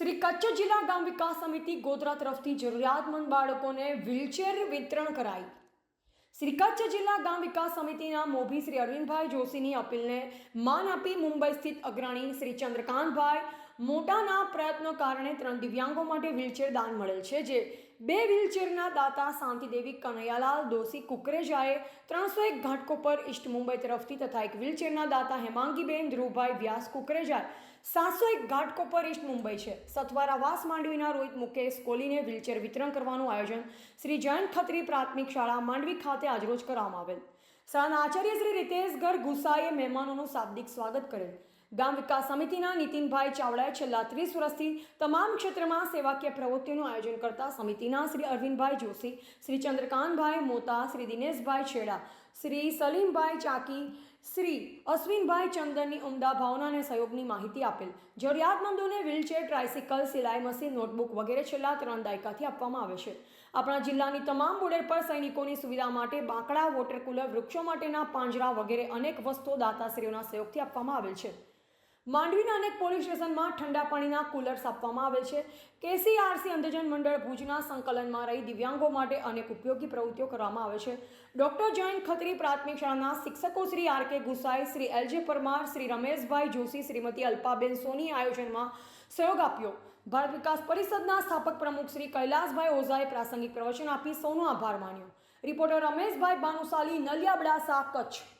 શ્રી કચ્છ જિલ્લા ગામ વિકાસ સમિતિ ગોધરા તરફથી જરૂરિયાતમંદ બાળકોને વ્હીલચેર વિતરણ કરાઈ. શ્રી કચ્છ જિલ્લા ગામ વિકાસ સમિતિના મોભી શ્રી અરવિંદભાઈ જોશીની અપીલને માન આપી મુંબઈ સ્થિત અગ્રણી શ્રી ચંદ્રકાંતભાઈ મોટાના પ્રયત્નો કારણે ત્રણ દિવ્યાંગો માટે વ્હીલચેર દાન મળેલ છે, જે બે વ્હીલચેરના દાતા શાંતિદેવી કનૈયાલાલ દોશી કુકરેજાએ ત્રણસો એક ઘાટકોપર ઈસ્ટ મુંબઈ તરફથી તથા એક વ્હીલચેરના દાતા હેમાંગીબેન ધ્રુવભાઈ વ્યાસ કુકરેજાએ સાતસો એક ઘાટકોપર ઈસ્ટ મુંબઈ છે. સથવારા વાસ માંડવીના રોહિત મુકેશ કોહલીને વ્હીલચેર વિતરણ કરવાનું આયોજન શ્રી જયંત ખત્રી પ્રાથમિક શાળા માંડવી ખાતે આજરોજ કરવામાં આવેલ. શાળાના આચાર્ય શ્રી રીતેશ ગર ગુસાઈએ મહેમાનોનું શાબ્દિક સ્વાગત કરેલ. ગામ વિકાસ સમિતિના નીતિનભાઈ ચાવડાએ છેલ્લા ત્રીસ વર્ષથી તમામ ક્ષેત્રમાં સેવાકીય પ્રવૃત્તિઓનું આયોજન કરતા સમિતિના શ્રી અરવિંદભાઈ જોશી, શ્રી ચંદ્રકાંતભાઈ મોતા, શ્રી દિનેશભાઈ છેડા, શ્રી સલીમભાઈ ચાકી, શ્રી અશ્વિનભાઈ ચંદનની ઉમદા ભાવના અને સહયોગની માહિતી આપેલ. જરૂરિયાતમંદોને વ્હીલચેર, ટ્રાયસિકલ, સિલાઈ મશીન, નોટબુક વગેરે છેલ્લા ત્રણ દાયકાથી આપવામાં આવે છે. આપણા જિલ્લાની તમામ બોર્ડર પર સૈનિકોની સુવિધા માટે બાંકડા, વોટર કુલર, વૃક્ષો માટેના પાંજરા વગેરે અનેક વસ્તુઓ દાતાશ્રીઓના સહયોગથી આપવામાં આવેલ છે. માંડવીના અનેક પોલીસ સ્ટેશનમાં ઠંડા પાણીના કુલર્સ આપવામાં આવે છે. કેસીઆરસી અંધજન મંડળ ભુજના સંકલનમાં રહી દિવ્યાંગો માટે અનેક ઉપયોગી પ્રવૃત્તિઓ કરવામાં આવે છે. ડોક્ટર જયંત ખત્રી પ્રાથમિક શાળાના શિક્ષકો Shri R K Gusai, Shri L J Parmar, Shri Rameshbhai Joshi, Shrimati Alpaben Soni આયોજનમાં સહયોગ આપ્યો. ભારત વિકાસ પરિષદના સ્થાપક પ્રમુખ શ્રી કૈલાસભાઈ ઓઝાએ પ્રાસંગિક પ્રવચન આપી સૌનો આભાર માન્યો. રિપોર્ટર રમેશભાઈ ભાનુશાલી નલિયાબડાસા કચ્છ.